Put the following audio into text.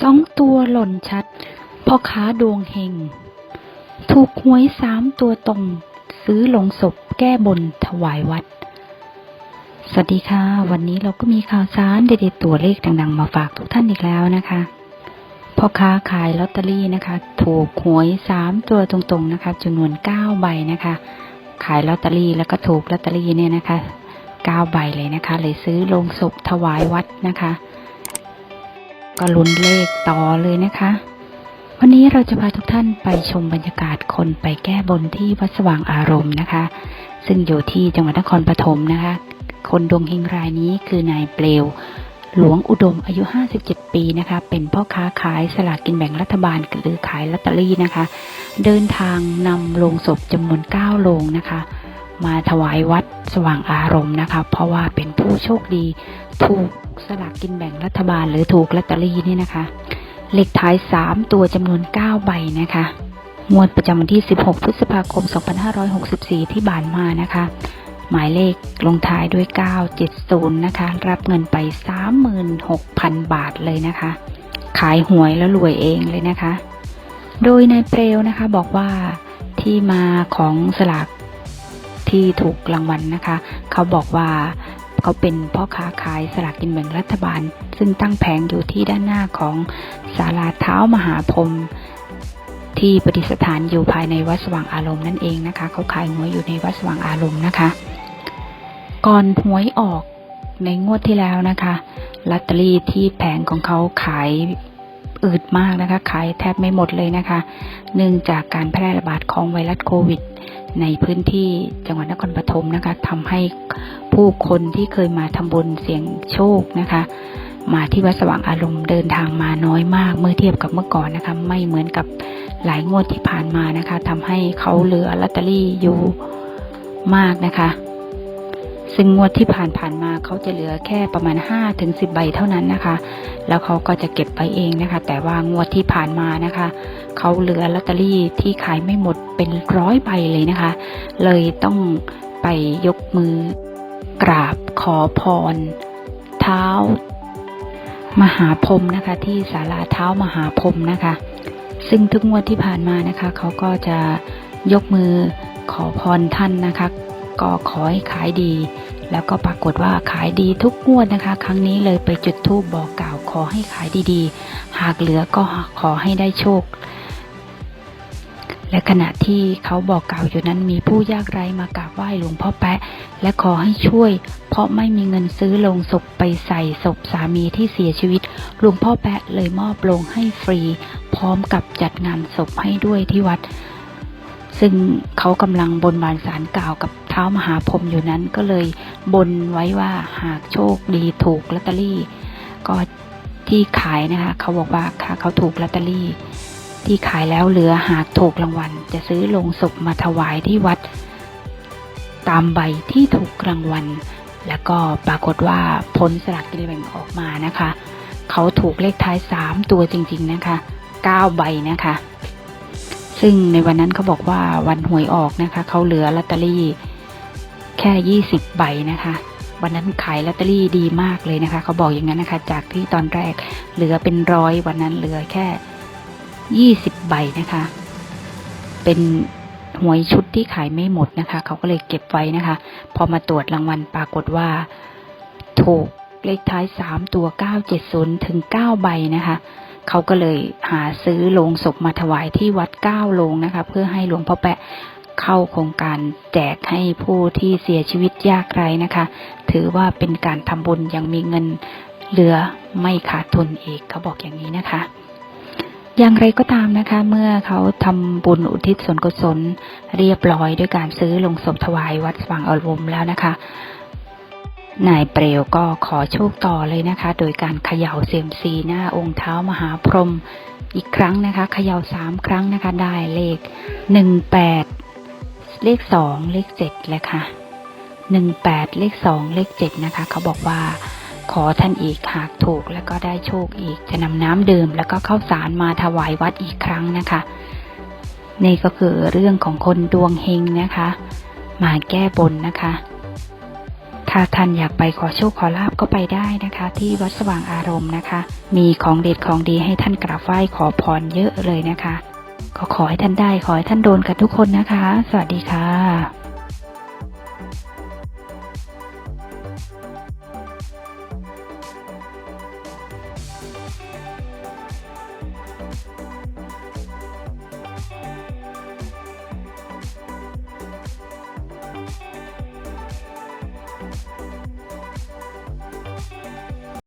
สองตัวหล่นชัด พ่อค้าดวงเฮง ถูกหวยสามตัวตรง ซื้อลงศพแก้บนถวายวัด สวัสดีค่ะ วันนี้เราก็มีข่าวสารเด็ดๆตัวเลขดังๆ มาฝากทุกท่านอีกแล้วนะคะพ่อค้าขายลอตเตอรี่นะคะ ถูกหวยสามตัวตรงๆนะคะจำนวนเก้าใบนะคะ ขายลอตเตอรี่แล้วก็ถูกลอตเตอรี่เนี่ยนะคะเก้าใบเลยนะคะ เลยซื้อลงศพถวายวัดนะคะ ก็ลุ้นเลขต่อเลยนะคะ วันนี้เราจะพาทุกท่านไปชมบรรยากาศคนไปแก้บนที่วัดสว่างอารมณ์นะคะ ซึ่งอยู่ที่จังหวัดนครปฐมนะคะ คนดวงเฮงรายนี้คือนายเปลว หลวงอุดมอายุ 57 ปีนะคะ เป็นพ่อค้าขายสลากกินแบ่งรัฐบาลหรือขายลอตเตอรี่นะคะ เดินทางนำโลงศพจำนวน 9 โลงนะคะมาถวายวัดสว่างอารมณ์นะคะ เพราะว่าเป็นผู้โชคดีถูก สลากกินแบ่งรัฐบาลหรือถูกลอตเตอรี่เนี่ยนะคะ เลขท้าย 3 ตัวจำนวน 9 ใบนะคะ งวดประจำวันที่ 16 พฤษภาคม 2564 ที่ผ่านมานะคะ หมายเลขลงท้ายด้วย 970 นะคะ รับเงินไป 36,000 บาทเลยนะคะ ขายหวยแล้วรวยเองเลยนะคะ โดยนายเปลวนะคะบอกว่าที่มาของสลากที่ถูกรางวัลนะคะ เขาบอกว่า เขาเป็นพ่อค้าขายสลากกินแบ่งรัฐบาล ซึ่งตั้งแผงอยู่ที่ด้านหน้าของศาลาเท้ามหาพรมที่ประดิษฐานอยู่ภายในวัดสว่างอารมณ์นั่นเองนะคะ เขาขายหวยอยู่ในวัดสว่างอารมณ์นะคะ ก่อนหวยออกในงวดที่แล้วนะคะลอตเตอรี่ที่แผงของเขาขาย อืดมากนะคะขายแทบไม่หมดเลยนะคะ เนื่องจากการแพร่ระบาดของไวรัสโควิด ในพื้นที่จังหวัดนครปฐมนะคะทำให้ผู้คนที่เคยมาทำบุญเสี่ยงโชคนะคะ มาที่วัดสว่างอารมณ์เดินทางมาน้อยมาก เมื่อเทียบกับเมื่อก่อนนะคะ ไม่เหมือนกับหลายงวดที่ผ่านมานะคะทำให้เขาเหลือลอตเตอรี่อยู่มากนะคะ ซึ่งงวดที่ผ่านผ่านมาเขาจะเหลือแค่ประมาณ5ถึง10 ใบเท่านั้นนะคะ แล้วเขาก็จะเก็บไปเองนะคะ แต่ว่างวดที่ผ่านมานะคะเขาเหลือลอตเตอรี่ที่ขายไม่หมดเป็นร้อยใบเลยนะคะ เลยต้องไปยกมือกราบขอพร เท้ามหาพรมนะคะ ที่ศาลาเท้ามหาพรมนะคะ ซึ่งทุกงวดที่ผ่านมานะคะเขาก็จะยกมือขอพรท่านนะคะ ก็ขอให้ขายดี แล้วก็ปรากฏว่าขายดีทุกงวดนะคะ ครั้งนี้เลยไปจุดธูปบอกกล่าวขอให้ขายดีๆ หากเหลือก็ขอให้ได้โชค และขณะที่เขาบอกกล่าวอยู่นั้นมีผู้ยากไร้มากราบไหว้หลวงพ่อแปะ และขอให้ช่วย เพราะไม่มีเงินซื้อโลงศพไปใส่ศพสามีที่เสียชีวิตหลวงพ่อแปะเลยมอบโลงให้ฟรี พร้อมกับจัดงานศพให้ด้วยที่วัด ซึ่งเขากำลังบนบานสารกล่าวกับเท้ามหาพรมอยู่นั้นก็เลยบนไว้ว่าหากโชคดีถูกลอตเตอรี่ ก็ที่ขายนะคะเขาบอกว่าค่ะเขาถูกลอตเตอรี่ ที่ขายแล้วเหลือหากถูกรางวัล จะซื้อลงศพมาถวายที่วัด ตามใบที่ถูกรางวัล แล้วก็ปรากฏว่าผลสลากกินแบ่งออกมานะคะ เขาถูกเลขท้ายสามตัวจริง ๆนะคะเก้าใบนะคะ ซึ่งในวันนั้นเขาบอกว่าวันหวยออกนะคะเขาเหลือลอตเตอรี่แค่ยี่สิบใบนะคะ วันนั้นขายลอตเตอรี่ดีมากเลยนะคะเขาบอกอย่างนั้นนะคะ จากที่ตอนแรกเหลือเป็นร้อยวันนั้นเหลือแค่ยี่สิบใบนะคะ เป็นหวยชุดที่ขายไม่หมดนะคะ เขาก็เลยเก็บไว้นะคะ พอมาตรวจรางวัลปรากฏว่า ถูกเลขท้ายสามตัวเก้าเจ็ดศูนย์ถึงเก้าใบนะคะ เขาก็เลยหาซื้อโลงศพมาถวายที่วัดเก้าโลงนะคะ เพื่อให้หลวงพ่อแปะเข้าโครงการแจกให้ผู้ที่เสียชีวิตยากไร้นะคะ ถือว่าเป็นการทำบุญยังมีเงินเหลือไม่ขาดทุนอีกเขาบอกอย่างนี้นะคะ อย่างไรก็ตามนะคะ เมื่อเขาทำบุญอุทิศส่วนกุศลเรียบร้อยด้วยการซื้อลงศพถวายวัดสว่างอารมณ์แล้วนะคะ นายเปลวก็ขอโชคต่อเลยนะคะ โดยการเขย่าเซียมซีหน้าองค์เท้ามหาพรหมอีกครั้งนะคะเขย่าสามครั้งนะคะได้เลขหนึ่งแปดเลขสองเลขเจ็ดเลยค่ะหนึ่งแปดเลขสองเลขเจ็ดนะคะ เขาบอกว่าขอท่านอีกหากถูกแล้วก็ได้โชคอีกจะนำน้ำดื่ม แล้วก็ข้าวสารมาถวายวัดอีกครั้งนะคะ นี่ก็คือเรื่องของคนดวงเฮงนะคะ มาแก้บนนะคะ ทถ้าท่านอยากไปขอโชคขอลาบก็ไปได้นะคะ ที่วัดสว่างอารมณ์นะคะ มีของเด็ดของดีให้ท่านกราบไหว้ขอพรเยอะเลยนะคะ ก็ขอให้ท่านได้ขอให้ท่านโดนกันทุกคนนะคะ สวัสดีค่ะ